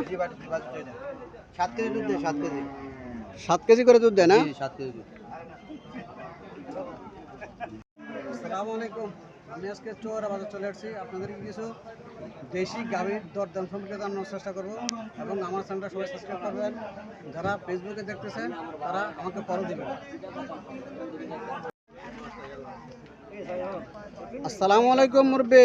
এটা সাত কেজি দুধ দেয় সাত কেজি। সাত কেজি করে দুধ দেয় না? সাত কেজি দুধ। আসসালামু আলাইকুম। আমি আজকে চোর বাজার চলে আসছি। আপনাদেরকে কিছু দেশি গাভীর দরদাম সম্পর্কে জানানোর চেষ্টা করব এবং আমার চ্যানেলটা সবাই সাবস্ক্রাইব করবেন। যারা ফেসবুকে দেখতেছেন তারা আমাকে ফলো দিবেন। আসসালামু আলাইকুম মুরব্বী।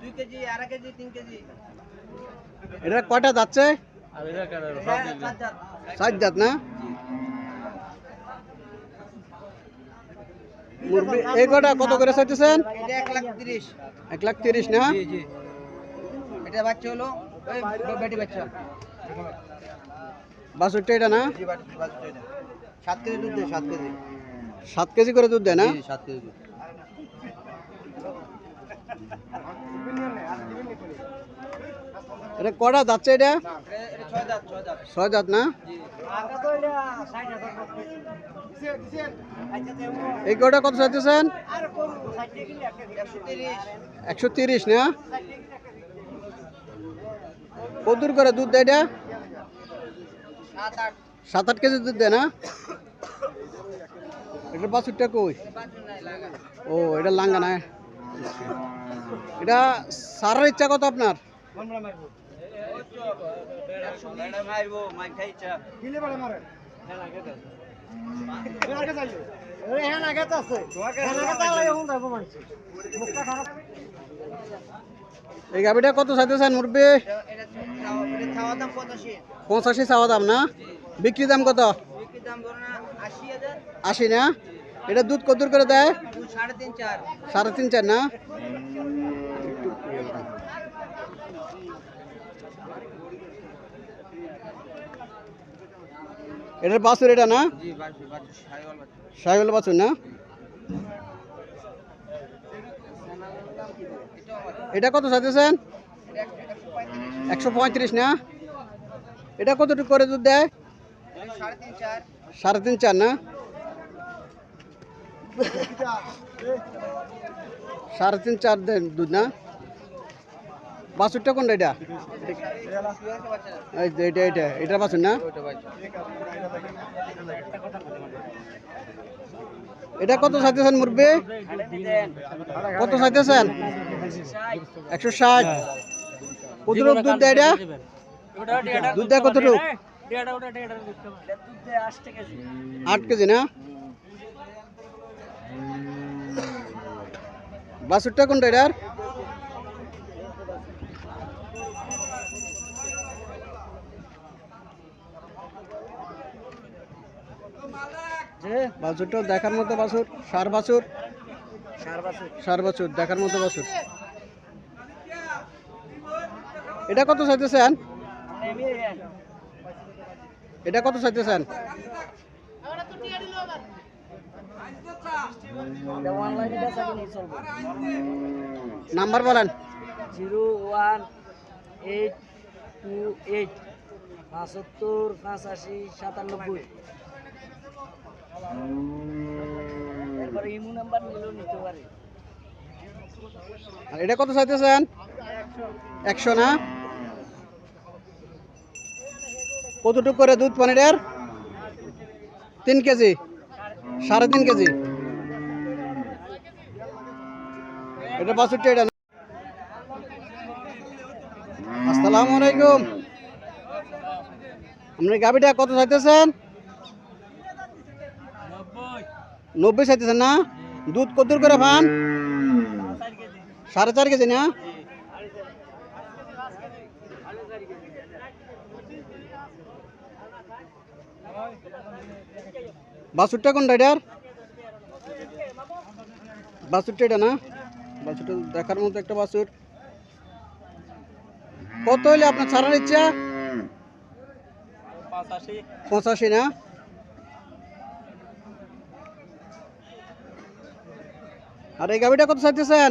আড়াই কেজি আড়াই কেজি তিন কেজি। এটা কয়টা যাচ্ছে সাত জাত। না? মুরগি এই কটা কত করে চাইতেছেন? এক লাখ তিরিশ। এক লাখ তিরিশ না? এটা বাচ্চা হলো বেটি বাচ্চা। বাছুরটা এটা না? সাত কেজি দুধ দেয় সাত কেজি। সাত কেজি করে দুধ দেয় না? সাত কেজি দুধ। এটা কটা যাচ্ছে এটা? ছয় জাত না? এই কটা কত চাইতেছেন? একশো তিরিশ না? কত করে দুধ দেয় এটা? সাত আট কেজি দুধ দেয় না? এটা বাছুরটা কই? ও, এটা লাঙ্গা না? এটা সারার ইচ্ছা কত আপনার? এই গাভিটা কত চাইতেছেন মুরব্বী? পঁচাশি চাওয়া দাম না? বিক্রি দাম কত? দাম আশি না? এটা দুধ কত করে দেয়? সাড়ে তিন চার না? এটার বাছুর এটা না? জি বাছুর না? এটা কত চাইতেছেন? একশো একশো পঁয়ত্রিশ না? এটা কতটুকু করে দুধ দেয়? সাড়ে তিন চার। সাড়ে তিন চার না? সাড়ে তিন, চার দেন দুধ, না? বাছুরটা কোনটা এটা? এটা এটা এটা বাছুর, না? এটা কত চাইতেছেন মুরব্বী? কত চাইতেছেন? একশো ষাট। কতটুক দুধ দেয় এটা? দুধ দেয় কতটুক? আট কেজি, না? বাছুরটা কোনটা এটার? বাছুরটা দেখার মতো বাছুর সার বাছুর সার বাছুর দেখার মতো বাছুর এটা কত চাইতেছেন? এটা কত চাইতেছেন? নাম্বার বলেন। Zero one eight two eight পাঁচাত্তর পঁচাশি সাতানব্বই। এরপরে ইমু নাম্বার নিলেও নিতে পারে। আর এটা কত চাইতেছেন? একশো না? কতটুকু করে দুধ পানির তিন কেজি। সাড়ে তিন কেজি। এটা বাছুরটা এটা? আসসালামু আলাইকুম। আপনি গাভিটা কত চাইতেছেন? নব্বই চাইতেছেন না? দুধ কত করে পান সাড়ে চার কেজি না? বাছুরটা কোনটা এটার বাসুরটা এটা না? বাসুরটা দেখার মতো একটা বাছুর কত হইলে আপনার ছাড়ার ইচ্ছা? পঁচাশি। না? আর এই গাড়িটা কত চাইতেছেন?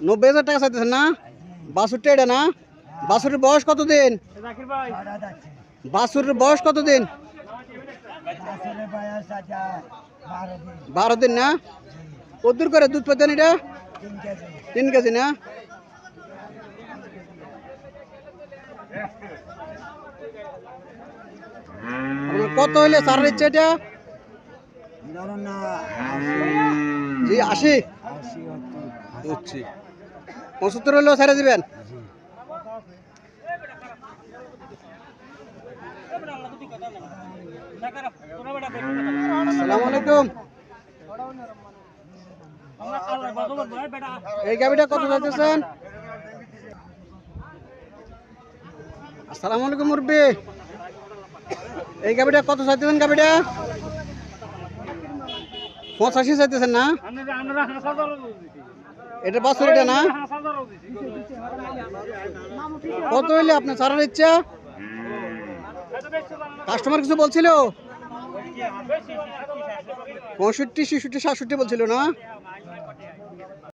নব্বই হাজার টাকা চাইতেছেন না? বাসুরটা এটা না? বাছুরের বয়স কতদিন? বাছুরের বয়স কতদিন? বারো দিন। না? কদ্দূর করে দুধ পেতেন এটা? তিন কেজি। না? কত হইলে সারার ইচ্ছে এটা? জি আশি। পঁচাত্তর হলেও ছেড়ে দিবেন? এই গাবিটা কত আলাইকুম এই কত চাইতেছেন গাবিটা পঁচাশি চাইতেছেন না? এটা এটা না? কত হইলে আপনার ছাড়ার ইচ্ছা? কাস্টমার কিছু বলছিল? পঁয়ষট্টি ছেষট্টি সাতষট্টি বলছিল না?